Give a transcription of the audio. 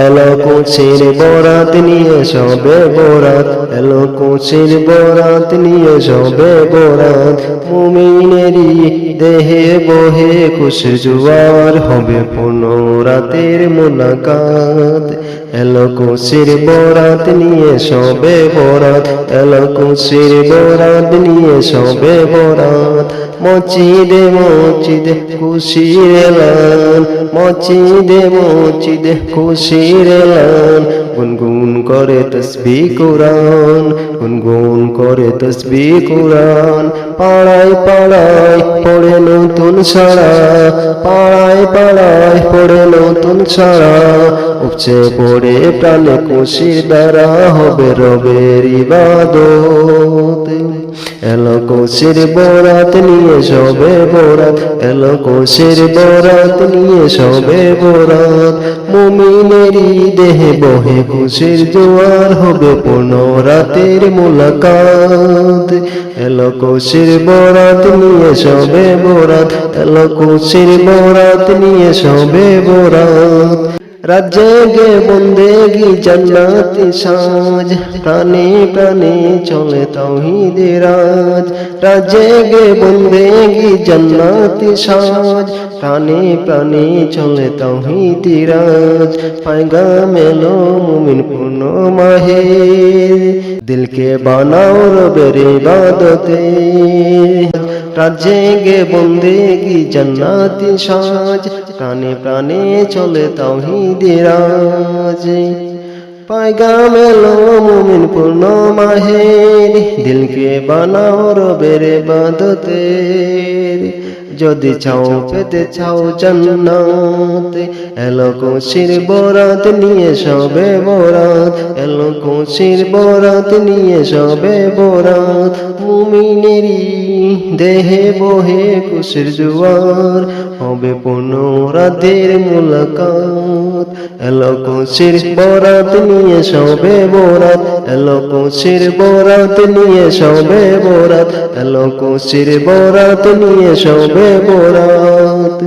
এলো কুচির বরাত নিয়ে সবে বরাত, এলো কুচির বরাত নিয়ে সবে বরাত। মুমিনেরই দেহে বহে খুশ জুয়ার হবে পুনো রাতের মোলাকাত। এলো কুচির বরাত নিয়ে সবে বরাত, এলো কুচির বরাত নিয়ে সবে বরাত। মচিদে মচিদে খুশির এলান মচিদে মচিদে খুশির এলান। গুনগুন করে তসবি কোরআন, গুনগুন করে তসবি কোরআন। পাড়ায় পাড়ায় পড়ে নতুন সারা, পাড়ায় পাড়ায় পড়ে নতুন সারা। উপচে পড়ে প্রাণে খুশির দ্বারা হবে রবের ইবাদত। এলো কোষের বরাত নিয়ে সবে বরাত, এলো কোষের বরাত নিয়ে সবে বরাত। মুমিনেরই দেহে বহে খুশির জোয়ার হবে পূর্ণ রাতের মুলাকাত। এলো কোষের বরাত নিয়ে সবে বরাত, এলো কোষের বরাত নিয়ে সবে বরাত। রাজ্যে গে বন্দেগি জান্নাতি সাজ। প্রাণে প্রাণে চলে তাওহিদে রাজ। গে বন্দেগি জান্নাতি সাজ। প্রাণে প্রাণে চলে তাওহিদে রাজ। পায়গা মেলো মুমিন পূর্ণ মাহে। দিলকে বানাও রবের ইবাদতে। রাজ্যে গে বন্দেগি জান্নাতি সাজ। প্রাণে প্রাণে চলে তাও রাজ পায়গাম এলো মুমিন পূর্ণ মাহের। দিলকে বানাও রবের বাদতের যদি চাও পেতে চাও জান্নাত। এলো কুশির বরাত নিয়ে সবে বরাত। এলো কুশির বরাত নিয়ে সবে বরাত। মুমিনেরই দেহে বহে কুশির জুয়ার। হবে পূর্ণ রাতের মুলাকাত। এলো কুশির বরাত নিয়ে সবে বরাত। এলো কুশির বরাত নিয়ে সবে বরাত। এলো কুশির বরাত নিয়ে সবে বরাত